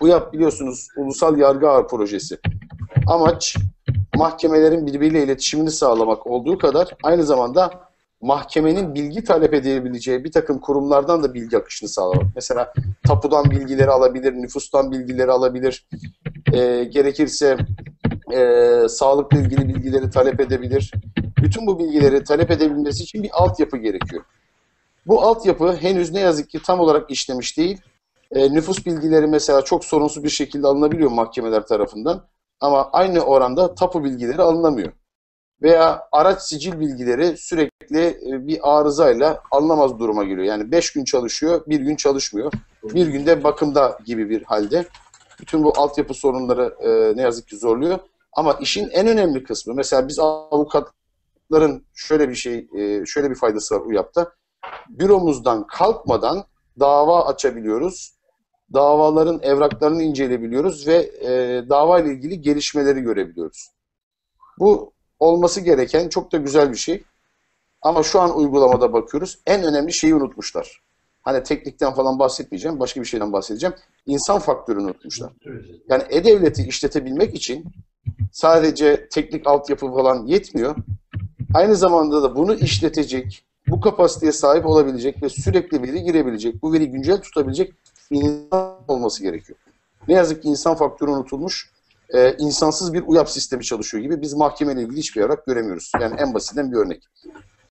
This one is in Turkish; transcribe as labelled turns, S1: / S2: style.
S1: UYAP biliyorsunuz Ulusal Yargı Ağır Projesi. Amaç mahkemelerin birbiriyle iletişimini sağlamak olduğu kadar aynı zamanda mahkemenin bilgi talep edebileceği bir takım kurumlardan da bilgi akışını sağlamak. Mesela tapudan bilgileri alabilir, nüfustan bilgileri alabilir, e, gerekirse e, sağlıkla ilgili bilgileri talep edebilir. Bütün bu bilgileri talep edebilmesi için bir altyapı gerekiyor. Bu altyapı henüz ne yazık ki tam olarak işlemiş değil. E, nüfus bilgileri mesela çok sorunsuz bir şekilde alınabiliyor mahkemeler tarafından. Ama aynı oranda tapu bilgileri alınamıyor. Veya araç sicil bilgileri sürekli e, bir arızayla alınamaz duruma geliyor. Yani 5 gün çalışıyor, bir gün çalışmıyor. Bir günde bakımda gibi bir halde. Bütün bu altyapı sorunları e, ne yazık ki zorluyor. Ama işin en önemli kısmı, mesela biz avukatların şöyle bir şey, e, şöyle bir faydası var UYAP'ta. Büromuzdan kalkmadan dava açabiliyoruz. Davaların evraklarını inceleyebiliyoruz ve e, dava ile ilgili gelişmeleri görebiliyoruz. Bu olması gereken çok da güzel bir şey. Ama şu an uygulamada bakıyoruz. En önemli şeyi unutmuşlar. Hani teknikten falan bahsetmeyeceğim. Başka bir şeyden bahsedeceğim. İnsan faktörünü unutmuşlar. Yani e-devleti işletebilmek için sadece teknik altyapı falan yetmiyor. Aynı zamanda da bunu işletecek, bu kapasiteye sahip olabilecek ve sürekli veri girebilecek, bu veri güncel tutabilecek insan olması gerekiyor. Ne yazık ki insan faktörü unutulmuş, e, insansız bir UYAP sistemi çalışıyor gibi biz mahkemeyle ilgili hiçbir yarak göremiyoruz. Yani en basitinden bir örnek.